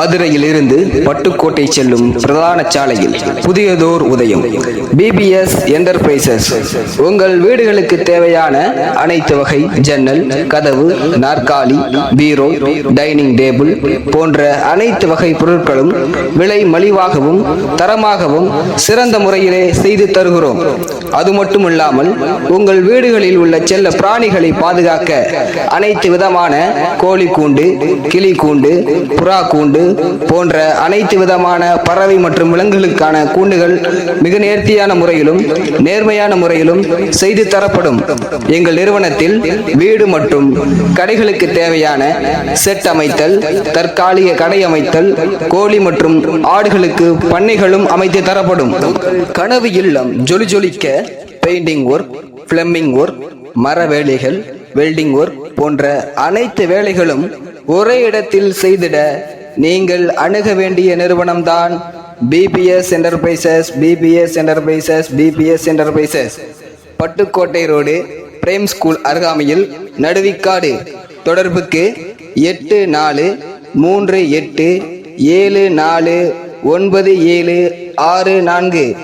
ஆதிரையில் இருந்து பட்டுக்கோட்டை செல்லும் பிரதான சாலையில் புதியதோர் உதயம். பிபிஎஸ் என்டர்பிரைசஸ் உங்கள் வீடுகளுக்கு தேவையான அனைத்து வகை ஜன்னல் கதவு நாற்காலி பீரோ டைனிங் டேபிள் போன்ற அனைத்து வகை பொருட்களும் விலை மலிவாகவும் தரமாகவும் சிறந்த முறையிலே செய்து தருகிறோம். அது மட்டுமில்லாமல் உங்கள் வீடுகளில் உள்ள செல்ல பிராணிகளை பாதுகாக்க அனைத்து விதமான கோழி கூண்டு கிளி கூண்டு புறா கூண்டு போன்ற அனைத்து விதமான பறவை மற்றும் விலங்குகளுக்கான கூண்டுகள் மிக நேர்த்தியான முறையிலும் நேர்மையான முறையிலும் செய்து தரப்படும். எங்கள் நிறுவனத்தில் வீடு மற்றும் கடைகளுக்கு தேவையான செட் அமைத்தல் தற்காலிக கடை அமைத்தல் கோழி மற்றும் ஆடுகளுக்கு பண்ணைகளும் அமைத்து தரப்படும். கனவு இல்லம் ஜொலி ஜொலிக்க பெயிண்டிங் ஒர்க் பிளம்பிங் ஒர்க் மர வேலைகள் வெல்டிங் ஒர்க் போன்ற அனைத்து வேலைகளும் ஒரே இடத்தில் செய்திட நீங்கள் அணுக வேண்டிய நிறுவனம்தான் BPS enterprises BPS enterprises BPS enterprises Pattukkottai road Prem school அருகாமையில் நடுவிக்காடு. தொடர்புக்கு எட்டு நாலு மூன்று எட்டு ஏழு நாலு ஒன்பது ஏழு ஆறு நான்கு.